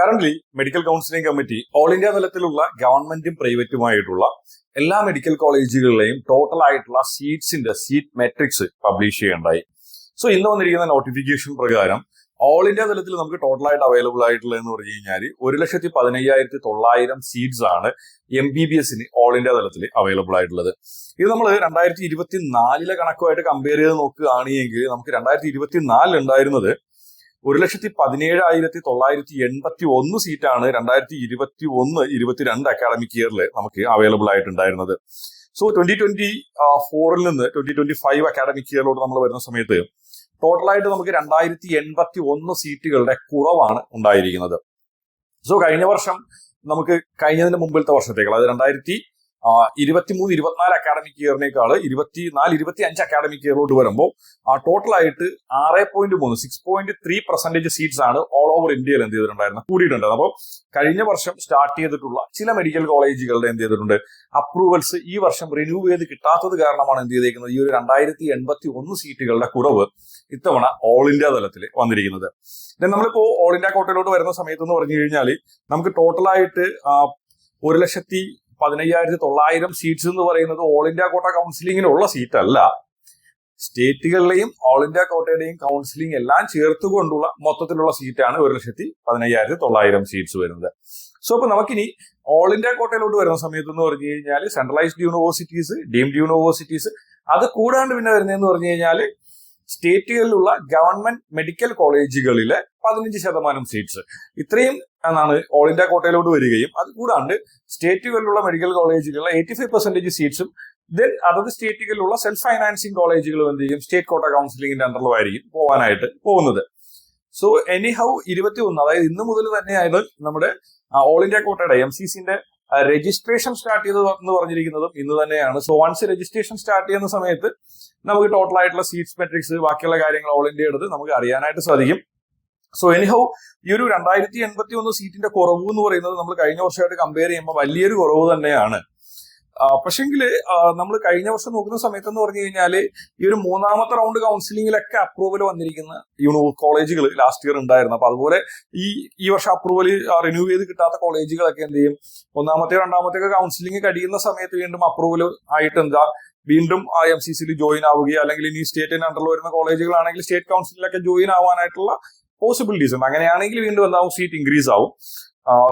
Current medical counselling committee all India തലത്തിലുള്ള ഗവൺമെന്റും പ്രൈവറ്റുമായിട്ടുള്ള എല്ലാ മെഡിക്കൽ കോളേജുകളിലെയും ടോട്ടൽ ആയിട്ടുള്ള സീറ്റ്സിന്റെ സീറ്റ് മെട്രിക്സ് പബ്ലിഷ് ചെയ്യേണ്ടായി സോ ഇന്ന് വന്നിരിക്കുന്ന നോട്ടിഫിക്കേഷൻ പ്രകാരം ഓൾ ഇന്ത്യ തലത്തിൽ നമുക്ക് ടോട്ടൽ ആയിട്ട് അവൈലബിൾ ആയിട്ടുള്ളത് എന്ന് പറഞ്ഞു കഴിഞ്ഞാൽ ഒരു ലക്ഷത്തി പതിനയ്യായിരത്തി തൊള്ളായിരം സീറ്റ്സ് ആണ് എം ബി ബി എസിന് ഓൾ ഇന്ത്യ തലത്തിൽ അവൈലബിൾ ആയിട്ടുള്ളത്. ഇത് നമ്മൾ രണ്ടായിരത്തി ഇരുപത്തി നാലിലെ കണക്കുമായിട്ട് കമ്പയർ ചെയ്ത് നോക്കുകയാണെങ്കിൽ നമുക്ക് രണ്ടായിരത്തി ഇരുപത്തി നാലിൽ ഉണ്ടായിരുന്നത് ഒരു ലക്ഷത്തി പതിനേഴായിരത്തി തൊള്ളായിരത്തി എൺപത്തി ഒന്ന് സീറ്റാണ് രണ്ടായിരത്തി ഇരുപത്തി ഒന്ന് ഇരുപത്തിരണ്ട് അക്കാഡമിക് ഇയറിൽ നമുക്ക് അവൈലബിൾ ആയിട്ടുണ്ടായിരുന്നത്. സോ ട്വന്റി ട്വന്റി ഫോറിൽ നിന്ന് ട്വന്റി ട്വന്റി ഫൈവ് അക്കാഡമിക് ഇയറിലോട്ട് നമ്മൾ വരുന്ന സമയത്ത് ടോട്ടലായിട്ട് നമുക്ക് രണ്ടായിരത്തി എൺപത്തി ഒന്ന് സീറ്റുകളുടെ കുറവാണ് ഉണ്ടായിരിക്കുന്നത്. സോ കഴിഞ്ഞ വർഷം നമുക്ക് കഴിഞ്ഞതിന് മുമ്പിലത്തെ വർഷത്തേക്കുള്ള അതായത് രണ്ടായിരത്തി ഇരുപത്തിമൂന്ന് ഇരുപത്തിനാല് അക്കാഡമിക് ഇയറിനേക്കാൾ ഇരുപത്തിനാല് ഇരുപത്തി അഞ്ച് അക്കാഡമിക് ഇയറിലോട്ട് വരുമ്പോൾ ആ ടോട്ടലായിട്ട് ആറ് പോയിന്റ് മൂന്ന് six point three percentage seats ആണ് ഓൾ ഓവർ ഇന്ത്യയിൽ എന്ത് ചെയ്തിട്ടുണ്ടായിരുന്നത് കൂടിയിട്ടുണ്ട് അപ്പോൾ കഴിഞ്ഞ വർഷം സ്റ്റാർട്ട് ചെയ്തിട്ടുള്ള ചില മെഡിക്കൽ കോളേജുകളുടെ എന്ത് ചെയ്തിട്ടുണ്ട്? അപ്രൂവൽസ് ഈ വർഷം റിന്യൂ ചെയ്ത് കിട്ടാത്തത് കാരണമാണ് എന്ത് ചെയ്തേക്കുന്നത്? ഈ ഒരു രണ്ടായിരത്തി എൺപത്തി ഒന്ന് സീറ്റുകളുടെ കുറവ് ഇത്തവണ ഓൾ ഇന്ത്യ തലത്തിൽ വന്നിരിക്കുന്നത്. നമ്മളിപ്പോ ഓൾ ഇന്ത്യ കോട്ടയിലോട്ട് വരുന്ന സമയത്ത് എന്ന് പറഞ്ഞു കഴിഞ്ഞാൽ നമുക്ക് ടോട്ടലായിട്ട് ഒരു ലക്ഷത്തി പതിനയ്യായിരത്തി തൊള്ളായിരം സീറ്റ്സ് എന്ന് പറയുന്നത് ഓൾ ഇന്ത്യ കോട്ട കൗൺസിലിങ്ങിനുള്ള സീറ്റ് അല്ല. സ്റ്റേറ്റുകളിലെയും ഓൾ ഇന്ത്യ കോട്ടയുടെയും കൗൺസിലിംഗ് എല്ലാം ചേർത്തുകൊണ്ടുള്ള മൊത്തത്തിലുള്ള സീറ്റാണ് ഒരു ലക്ഷത്തി പതിനയ്യായിരത്തി തൊള്ളായിരം സീറ്റ്സ് വരുന്നത്. സോ അപ്പൊ നമുക്കിനി ഓൾ ഇന്ത്യ കോട്ടയിലോട്ട് വരുന്ന സമയത്ത് എന്ന് പറഞ്ഞു കഴിഞ്ഞാൽ സെൻട്രലൈസ്ഡ് യൂണിവേഴ്സിറ്റീസ് ഡീംഡ് യൂണിവേഴ്സിറ്റീസ് അത് കൂടാണ്ട് പിന്നെ വരുന്നതെന്ന് പറഞ്ഞു കഴിഞ്ഞാൽ സ്റ്റേറ്റുകളിലുള്ള ഗവൺമെന്റ് മെഡിക്കൽ കോളേജുകളിലെ പതിനഞ്ച് ശതമാനം സീറ്റ്സ് ഇത്രയും എന്നാണ് ഓൾ ഇന്ത്യ കോട്ടയിലോട്ട് വരികയും അത് കൂടാണ്ട് സ്റ്റേറ്റുകളിലുള്ള മെഡിക്കൽ കോളേജുകളിലെ എയ്റ്റി ഫൈവ് പെർസെന്റേജ് സീറ്റ്സും ദെൻ അതത് സ്റ്റേറ്റുകളിലുള്ള സെൽഫ് ഫൈനാൻസിങ് കോളേജുകളും എന്ത് ചെയ്യും? സ്റ്റേറ്റ് കോട്ട കൗൺസിലിംഗിന്റെ അണ്ടറിലുമായിരിക്കും പോകാനായിട്ട് പോകുന്നത് സോ എനി ഹൗ ഇരുപത്തി ഒന്ന് അതായത് ഇന്ന് മുതൽ തന്നെയാണ് നമ്മുടെ ഓൾ ഇന്ത്യ കോട്ടയുടെ എം സി സിന്റെ രജിസ്ട്രേഷൻ സ്റ്റാർട്ട് ചെയ്തത് എന്ന് പറഞ്ഞിരിക്കുന്നതും ഇന്ന് തന്നെയാണ്. സോ വൺസ് രജിസ്ട്രേഷൻ സ്റ്റാർട്ട് ചെയ്യുന്ന സമയത്ത് നമുക്ക് ടോട്ടൽ ആയിട്ടുള്ള സീറ്റ്സ് മെട്രിക്സ് ബാക്കിയുള്ള കാര്യങ്ങൾ ഓൾ ഇന്ത്യ എടുത്ത് നമുക്ക് അറിയാനായിട്ട് സാധിക്കും. സോ എനിഹൗ ഈ ഒരു രണ്ടായിരത്തി എൺപത്തി ഒന്ന് സീറ്റിന്റെ കുറവ് എന്ന് പറയുന്നത് നമ്മൾ കഴിഞ്ഞ വർഷമായിട്ട് കമ്പയർ ചെയ്യുമ്പോൾ വലിയൊരു കുറവ് തന്നെയാണ്. പക്ഷെങ്കിൽ നമ്മൾ കഴിഞ്ഞ വർഷം നോക്കുന്ന സമയത്ത് എന്ന് പറഞ്ഞു കഴിഞ്ഞാൽ ഈ ഒരു മൂന്നാമത്തെ റൗണ്ട് കൗൺസിലിംഗിലൊക്കെ അപ്രൂവൽ വന്നിരിക്കുന്ന യൂണോ കോളേജുകൾ ലാസ്റ്റ് ഇയർ ഉണ്ടായിരുന്നു. അപ്പൊ അതുപോലെ ഈ ഈ വർഷം അപ്രൂവൽ റിന്യൂ ചെയ്ത് കിട്ടാത്ത കോളേജുകളൊക്കെ എന്ത് ചെയ്യും? ഒന്നാമത്തെ രണ്ടാമത്തെ ഒക്കെ കൗൺസിലിംഗ് കഴിയുന്ന സമയത്ത് വീണ്ടും അപ്രൂവൽ ആയിട്ട് എന്താ? വീണ്ടും ആ എം സി സിയിൽ ജോയിൻ ആവുകയോ അല്ലെങ്കിൽ ഇനി സ്റ്റേറ്റിന് അണ്ടറിൽ വരുന്ന കോളേജുകളാണെങ്കിൽ സ്റ്റേറ്റ് കൗൺസിലൊക്കെ ജോയിൻ ആവാനായിട്ടുള്ള പോസിബിലിറ്റീസ് ഉണ്ട്. അങ്ങനെയാണെങ്കിൽ വീണ്ടും എന്താവും? സീറ്റ് ഇൻക്രീസ് ആവും.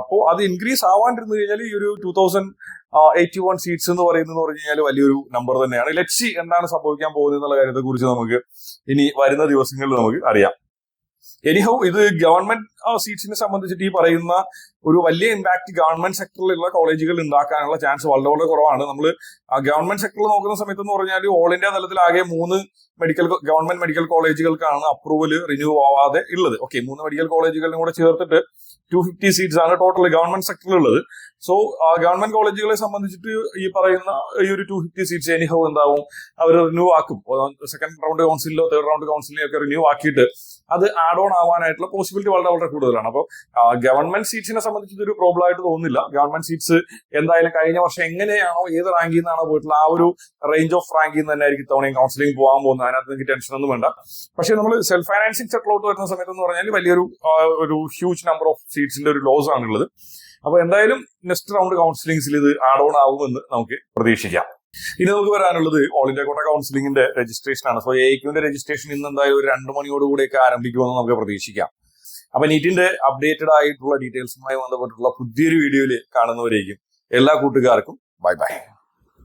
അപ്പോൾ അത് ഇൻക്രീസ് ആവാണ്ടിരുന്നു കഴിഞ്ഞാൽ ഈ ഒരു two thousand eighty one seats എന്ന് പറയുന്നത് പറഞ്ഞു കഴിഞ്ഞാൽ വലിയൊരു നമ്പർ തന്നെയാണ്. ലക്ഷി എന്താണ് സംഭവിക്കാൻ പോകുന്നത് എന്നുള്ള കാര്യത്തെ കുറിച്ച് നമുക്ക് ഇനി വരുന്ന ദിവസങ്ങളിൽ നമുക്ക് അറിയാം. എനിഹൗ ഇത് ഗവൺമെന്റ് സീറ്റ്സിനെ സംബന്ധിച്ചിട്ട് ഈ പറയുന്ന ഒരു വലിയ ഇമ്പാക്ട് ഗവൺമെന്റ് സെക്ടറിലുള്ള കോളേജുകൾ ഉണ്ടാക്കാനുള്ള ചാൻസ് വളരെ വളരെ കുറവാണ്. നമ്മൾ ഗവൺമെന്റ് സെക്ടറിൽ നോക്കുന്ന സമയത്ത് എന്ന് പറഞ്ഞാൽ ഓൾ ഇന്ത്യ തലത്തിൽ ആകെ മൂന്ന് മെഡിക്കൽ ഗവൺമെന്റ് മെഡിക്കൽ കോളേജുകൾക്കാണ് അപ്രൂവൽ റിന്യൂ ആവാതെ ഉള്ളത് ഓക്കെ മൂന്ന് മെഡിക്കൽ കോളേജുകളും കൂടെ ചേർത്തിട്ട് ടു ഫിഫ്റ്റി സീറ്റ്സ് ആണ് ടോട്ടൽ ഗവൺമെന്റ് സെക്ടറിലുള്ളത് സോ ഗവൺമെന്റ് കോളേജുകളെ സംബന്ധിച്ചിട്ട് ഈ പറയുന്ന ഈ ഒരു ടു ഫിഫ്റ്റി സീറ്റ്സ് എനിഹോ എന്താവും? അവർ റിന്യൂ ആക്കും. സെക്കൻഡ് റൗണ്ട് കൗൺസിലോ തേർഡ് റൗണ്ട് കൗൺസിലിനോ ഒക്കെ റിന്യൂ ആക്കിയിട്ട് അത് ആഡ് ഓൺ ആവാനായിട്ടുള്ള പോസിബിലിറ്റി വളരെ വളരെ കൂടുതലാണ്. അപ്പോൾ ഗവൺമെന്റ് സീറ്റ്സിനെ സംബന്ധിച്ച് ഇതൊരു പ്രോബ്ലം ആയിട്ട് തോന്നുന്നില്ല. ഗവൺമെന്റ് സീറ്റ്സ് എന്തായാലും കഴിഞ്ഞ വർഷം എങ്ങനെയാണോ ഏത് റാങ്കിൽ നിന്നാണോ പോയിട്ടുള്ള ആ ഒരു റേഞ്ച് ഓഫ് റാങ്കിൽ നിന്ന് തന്നെ ആയിരിക്കും തവണയും കൗൺസിലിംഗ് പോകാൻ പോകുന്നത്. അതിനകത്ത് നിങ്ങൾക്ക് ടെൻഷൻ ഒന്നും വേണ്ട. പക്ഷേ നമ്മൾ സെൽഫ് ഫൈനാൻസിങ് സെറ്റിലോട്ട് വരുന്ന സമയത്ത് എന്ന് പറഞ്ഞാൽ വലിയൊരു ഒരു ഹ്യൂജ് നമ്പർ ഓഫ് സീറ്റ്സിന്റെ ഒരു ലോസ് ആണുള്ളത്. അപ്പൊ എന്തായാലും നെക്സ്റ്റ് റൗണ്ട് കൗൺസിലിംഗ്സിൽ ഇത് ആഡ് ഓൺ ആവുമെന്ന് നമുക്ക് പ്രതീക്ഷിക്കാം. ഇനി നമുക്ക് വരാനുള്ളത് ഓൾ ഇന്ത്യ കോട്ട കൗൺസിലിംഗിന്റെ രജിസ്ട്രേഷൻ ആണ്. സോ എ ക്യുവിന്റെ രജിസ്ട്രേഷൻ ഇന്ന് എന്തായാലും ഒരു രണ്ട് മണിയോടുകൂടിയൊക്കെ ആരംഭിക്കുമെന്ന് നമുക്ക് പ്രതീക്ഷിക്കാം. അപ്പൊ നീറ്റിന്റെ അപ്ഡേറ്റഡ് ആയിട്ടുള്ള ഡീറ്റെയിൽസുമായി ബന്ധപ്പെട്ടുള്ള പുതിയൊരു വീഡിയോയിൽ കാണുന്നവരേക്കും എല്ലാ കൂട്ടുകാർക്കും ബൈ ബൈ